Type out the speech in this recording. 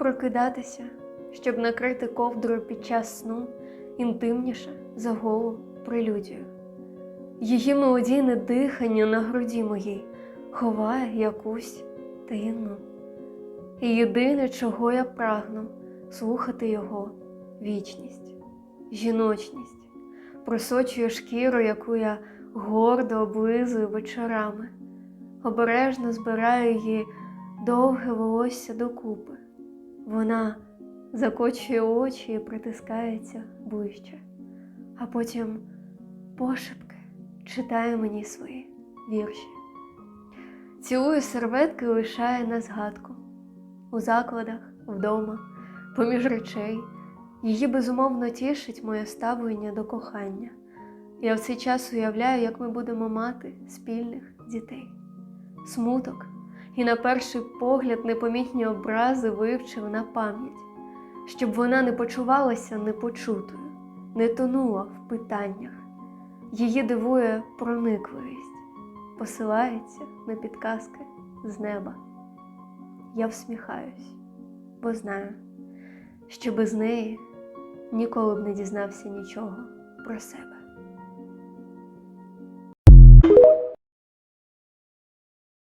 прокидатися, щоб накрити ковдрою під час сну інтимніше за голу прелюдію. Її мелодійне дихання на груді моїй ховає якусь таїну. І єдине, чого я прагну, слухати його вічність, жіночність, просочує шкіру, яку я гордо облизую вечорами, обережно збираю її довге волосся докупи. Вона закочує очі і притискається ближче, а потім пошепки читає мені свої вірші. Цілую серветки лишає на згадку у закладах, вдома, поміж речей. Її безумовно тішить моє ставлення до кохання. Я в цей час уявляю, як ми будемо мати спільних дітей. Смуток і на перший погляд непомітні образи вивчив на пам'ять, щоб вона не почувалася непочутою, не тонула в питаннях. Її дивує проникливість, посилається на підказки з неба. Я всміхаюсь, бо знаю, що без неї ніколи б не дізнався нічого про себе.